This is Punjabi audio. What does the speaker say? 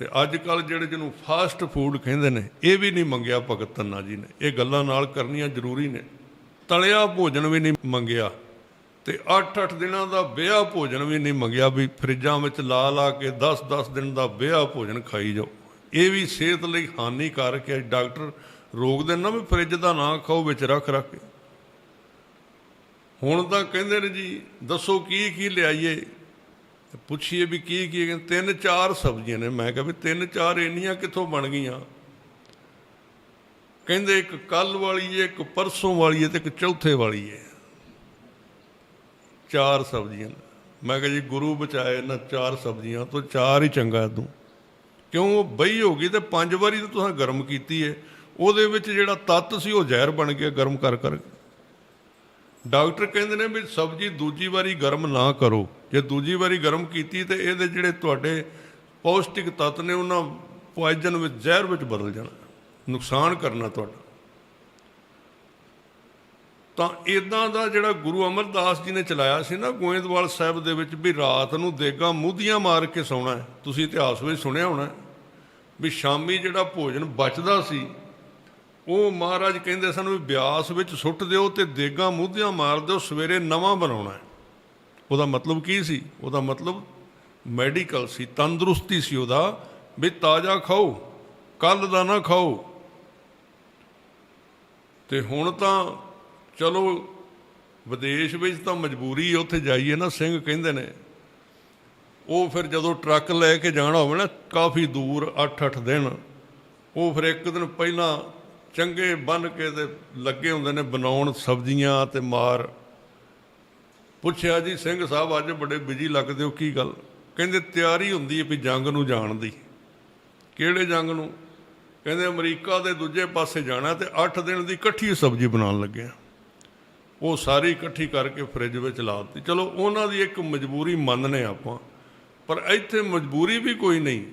ਤੇ ਅੱਜ ਕੱਲ ਜਿਹੜੇ ਜਿਹਨੂੰ ਫਾਸਟ ਫੂਡ ਕਹਿੰਦੇ ਨੇ, ਇਹ ਵੀ ਨਹੀਂ ਮੰਗਿਆ ਭਗਤ ਧੰਨਾ ਜੀ ਨੇ। ਇਹ ਗੱਲਾਂ ਨਾਲ ਕਰਨੀਆਂ ਜ਼ਰੂਰੀ ਨੇ। ਤਲਿਆ ਭੋਜਨ ਵੀ ਨਹੀਂ ਮੰਗਿਆ ਤੇ 8-8 ਦਿਨਾਂ ਦਾ ਵਿਆਹ ਭੋਜਨ ਵੀ ਨਹੀਂ ਮੰਗਿਆ ਵੀ ਫਰਿੱਜਾਂ ਵਿੱਚ ਲਾ ਲਾ ਕੇ 10-10 ਦਿਨ ਦਾ ਵਿਆਹ ਭੋਜਨ ਖਾਈ ਜਾਓ। ਇਹ ਵੀ ਸਿਹਤ ਲਈ ਹਾਨੀਕਾਰਕ ਹੈ। ਡਾਕਟਰ ਰੋਕਦੇ ਨੇ ਨਾ ਵੀ ਫਰਿੱਜ ਦਾ ਨਾ ਖਾਓ, ਵਿੱਚ ਰੱਖ ਰੱਖ ਕੇ। ਹੁਣ ਤਾਂ ਕਹਿੰਦੇ ਨੇ ਜੀ, ਦੱਸੋ ਕੀ ਕੀ ਲਿਆਈਏ? ਤੇ ਪੁੱਛੀਏ ਵੀ ਕੀ ਕੀ ਹੈ? ਤਿੰਨ ਚਾਰ ਸਬਜ਼ੀਆਂ ਨੇ। ਮੈਂ ਕਿਹਾ ਵੀ ਤਿੰਨ ਚਾਰ ਇੰਨੀਆਂ ਕਿੱਥੋਂ ਬਣ ਗਈਆਂ? ਕਹਿੰਦੇ ਇੱਕ ਕੱਲ ਵਾਲੀ ਹੈ, ਇੱਕ ਪਰਸੋਂ ਵਾਲੀ ਹੈ ਤੇ ਇੱਕ ਚੌਥੇ ਵਾਲੀ ਹੈ। ਚਾਰ ਸਬਜ਼ੀਆਂ ਮੈਂ ਕਿਹਾ ਜੀ ਗੁਰੂ ਬਚਾਏ ਇਹਨਾਂ ਚਾਰ ਸਬਜ਼ੀਆਂ ਤੋਂ, ਚਾਰ ਹੀ ਚੰਗਾ ਤੂੰ। ਕਿਉਂ? ਉਹ ਬਈ ਹੋ ਗਈ ਤੇ ਪੰਜ ਵਾਰੀ ਤਾਂ ਤੁਸੀਂ ਗਰਮ ਕੀਤੀ ਹੈ। ਉਹਦੇ ਵਿੱਚ ਜਿਹੜਾ ਤੱਤ ਸੀ ਉਹ ਜ਼ਹਿਰ ਬਣ ਗਿਆ ਗਰਮ ਕਰ ਕਰ। ਡਾਕਟਰ ਕਹਿੰਦੇ ਨੇ ਵੀ ਸਬਜ਼ੀ ਦੂਜੀ ਵਾਰੀ ਗਰਮ ਨਾ ਕਰੋ। ਜੇ ਦੂਜੀ ਵਾਰੀ ਗਰਮ ਕੀਤੀ ਤੇ ਇਹਦੇ ਜਿਹੜੇ ਤੁਹਾਡੇ ਪੌਸ਼ਟਿਕ ਤੱਤ ਨੇ, ਉਹਨਾਂ ਪੋਇਜ਼ਨ ਵਿੱਚ ਜ਼ਹਿਰ ਵਿੱਚ ਬਦਲ ਜਾਣਾ। ਨੁਕਸਾਨ ਕਰਨਾ ਤੁਹਾਡਾ। ਤਾਂ ਇਦਾਂ ਦਾ ਜਿਹੜਾ ਗੁਰੂ ਅਮਰਦਾਸ ਜੀ ਨੇ ਚਲਾਇਆ ਸੀ ਨਾ, ਗੋਇੰਦਵਾਲ ਸਾਹਿਬ ਦੇ ਵਿੱਚ ਵੀ ਰਾਤ ਨੂੰ ਦੇਗਾ ਮੂਧੀਆਂ ਮਾਰ ਕੇ ਸੌਣਾ ਤੁਸੀਂ ਇਤਿਹਾਸ ਵਿੱਚ ਸੁਣਿਆ ਹੋਣਾ ਵੀ ਸ਼ਾਮੀ ਜਿਹੜਾ ਭੋਜਨ ਬਚਦਾ ਸੀ ਉਹ ਮਹਾਰਾਜ ਕਹਿੰਦੇ ਸਨ ਵੀ ਬਿਆਸ ਵਿੱਚ ਸੁੱਟ ਦਿਓ ਤੇ ਦੇਗਾ ਮੂਧੀਆਂ ਮਾਰ ਦਿਓ, ਸਵੇਰੇ ਨਵਾਂ ਬਣਾਉਣਾ ਹੈ। ਉਹਦਾ ਮਤਲਬ ਕੀ ਸੀ? ਉਹਦਾ ਮਤਲਬ ਮੈਡੀਕਲ ਸੀ, ਤੰਦਰੁਸਤੀ ਸੀ ਉਹਦਾ, ਵੀ ਤਾਜ਼ਾ ਖਾਓ ਕੱਲ ਦਾ ਨਾ ਖਾਓ। ਤੇ ਹੁਣ ਤਾਂ ਚਲੋ ਵਿਦੇਸ਼ ਵਿੱਚ ਤਾਂ ਮਜਬੂਰੀ ਉੱਥੇ ਜਾਈਏ ਨਾ, ਸਿੰਘ ਕਹਿੰਦੇ ਨੇ। ਉਹ ਫਿਰ ਜਦੋਂ ਟਰੱਕ ਲੈ ਕੇ ਜਾਣਾ ਹੋਵੇ ਨਾ, ਕਾਫੀ ਦੂਰ 8-8 ਦਿਨ, ਉਹ ਫਿਰ ਇੱਕ ਦਿਨ ਪਹਿਲਾਂ ਚੰਗੇ ਬੰਨ ਕੇ ਤੇ ਲੱਗੇ ਹੁੰਦੇ ਨੇ ਬਣਾਉਣ ਸਬਜ਼ੀਆਂ ਤੇ ਮਾਰ। ਪੁੱਛਿਆ ਜੀ, ਸਿੰਘ ਸਾਹਿਬ, ਅੱਜ ਬੜੇ ਬਿਜ਼ੀ ਲੱਗਦੇ ਹੋ, ਕੀ ਗੱਲ? ਕਹਿੰਦੇ, ਤਿਆਰੀ ਹੁੰਦੀ ਹੈ ਵੀ ਜੰਗ ਨੂੰ ਜਾਣ ਦੀ। ਕਿਹੜੇ ਜੰਗ ਨੂੰ? ਕਹਿੰਦੇ, ਅਮਰੀਕਾ ਦੇ ਦੂਜੇ ਪਾਸੇ ਜਾਣਾ ਤੇ 8 ਦਿਨ ਦੀ ਇਕੱਠੀ ਸਬਜ਼ੀ ਬਣਾਉਣ ਲੱਗੇ ਉਹ ਸਾਰੀ ਇਕੱਠੀ ਕਰਕੇ ਫ੍ਰਿਜ ਵਿੱਚ ਲਾ ਦਿੱਤੀ। ਚਲੋ, ਉਹਨਾਂ ਦੀ ਇੱਕ ਮਜਬੂਰੀ ਮੰਨਨੇ ਆਪਾਂ, ਪਰ ਇੱਥੇ ਮਜਬੂਰੀ ਵੀ ਕੋਈ ਨਹੀਂ।